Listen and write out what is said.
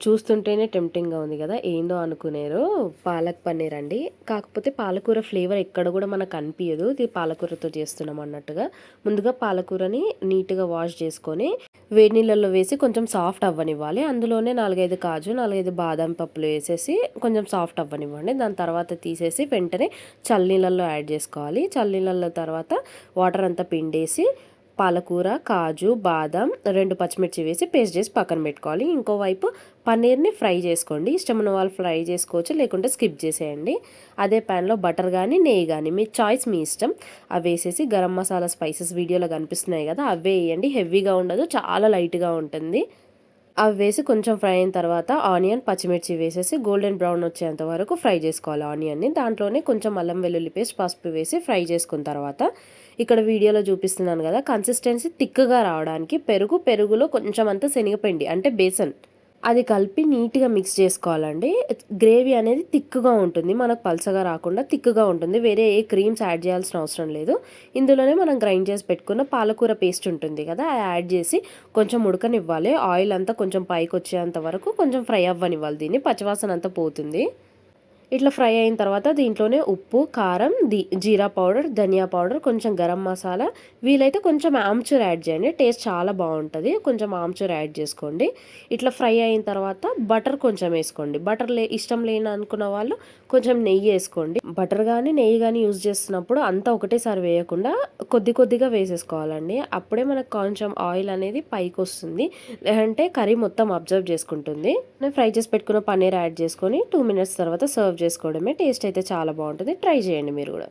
చూస్తుంటేనే టెంప్టింగ్గా ఉంది కదా. ఏందో అనుకునేరు. పాలక్ పన్నీర్ అండి. కాకపోతే పాలకూర ఫ్లేవర్ ఎక్కడ కూడా మనకు అనిపించదు ఇది పాలకూరతో చేస్తున్నాం అన్నట్టుగా. ముందుగా పాలకూరని నీట్గా వాష్ చేసుకొని వేడి నీళ్ళల్లో వేసి కొంచెం సాఫ్ట్ అవ్వనివ్వాలి. అందులోనే నాలుగైదు కాజు నాలుగైదు బాదం పప్పులు వేసేసి కొంచెం సాఫ్ట్ అవ్వనివ్వండి. దాని తర్వాత తీసేసి వెంటనే చల్లనీళ్ళల్లో యాడ్ చేసుకోవాలి. చల్లనీళ్ళల్లో తర్వాత వాటర్ అంతా పిండేసి పాలకూర కాజు బాదం రెండు పచ్చిమిర్చి వేసి పేస్ట్ చేసి పక్కన పెట్టుకోవాలి. ఇంకోవైపు పన్నీర్ని ఫ్రై చేసుకోండి. ఇష్టమైన వాళ్ళు ఫ్రై చేసుకోవచ్చు లేకుంటే స్కిప్ చేసేయండి. అదే ప్యాన్లో బటర్ కానీ నెయ్యి కానీ మీ చాయిస్ మీ ఇష్టం. అవి వేసేసి గరం మసాలా స్పైసెస్ వీడియోలో కనిపిస్తున్నాయి కదా అవే వేయండి. హెవీగా ఉండదు చాలా లైట్గా ఉంటుంది. అవి వేసి కొంచెం ఫ్రై అయిన తర్వాత ఆనియన్ పచ్చిమిర్చి వేసేసి గోల్డెన్ బ్రౌన్ వచ్చేంత వరకు ఫ్రై చేసుకోవాలి ఆనియన్ని. దాంట్లోనే కొంచెం అల్లం వెల్లుల్లి పేస్ట్ పసుపు వేసి ఫ్రై చేసుకున్న తర్వాత ఇక్కడ వీడియోలో చూపిస్తున్నాను కదా కన్సిస్టెన్సీ థిక్గా రావడానికి పెరుగు పెరుగులో కొంచెం అంత శనగపిండి అంటే బేసన్ అది కలిపి నీట్గా మిక్స్ చేసుకోవాలండి. గ్రేవీ అనేది థిక్గా ఉంటుంది. మనకు పలసగా రాకుండా థిక్గా ఉంటుంది. వేరే ఏ క్రీమ్స్ యాడ్ చేయాల్సిన అవసరం లేదు. ఇందులోనే మనం గ్రైండ్ చేసి పెట్టుకున్న పాలకూర పేస్ట్ ఉంటుంది కదా అది యాడ్ చేసి కొంచెం ఉడకనివ్వాలి. ఆయిల్ అంతా కొంచెం పైకి వచ్చేంత వరకు కొంచెం ఫ్రై అవ్వనివ్వాలి. దీన్ని పచ్చివాసన అంతా పోతుంది. ఇట్లా ఫ్రై అయిన తర్వాత దీంట్లోనే ఉప్పు కారం the jeera powder dhania powder కొంచెం గరం మసాలా వీలైతే కొంచెం ఆమ్చూర్ యాడ్ చేయండి. టేస్ట్ చాలా బాగుంటుంది. కొంచెం ఆమ్చూర్ యాడ్ చేసుకోండి. ఇట్లా ఫ్రై అయిన తర్వాత బటర్ కొంచెం వేసుకోండి. బటర్ లే ఇష్టం లేని అనుకున్న వాళ్ళు కొంచెం నెయ్యి వేసుకోండి. బటర్ కానీ నెయ్యి కానీ యూజ్ చేస్తున్నప్పుడు అంతా ఒకటేసారి వేయకుండా కొద్ది కొద్దిగా వేసేసుకోవాలండి. అప్పుడే మనకు కొంచెం ఆయిల్ అనేది పైకి వస్తుంది. లేదంటే కర్రీ మొత్తం అబ్జర్వ్ చేసుకుంటుంది. నేను ఫ్రై చేసి పెట్టుకున్న పన్నీర్ యాడ్ చేసుకొని టూ మినిట్స్ తర్వాత సర్వ్ సర్వ్ చేసుకోవడమే. టేస్ట్ అయితే చాలా బాగుంటుంది. ట్రై చేయండి మీరు కూడా.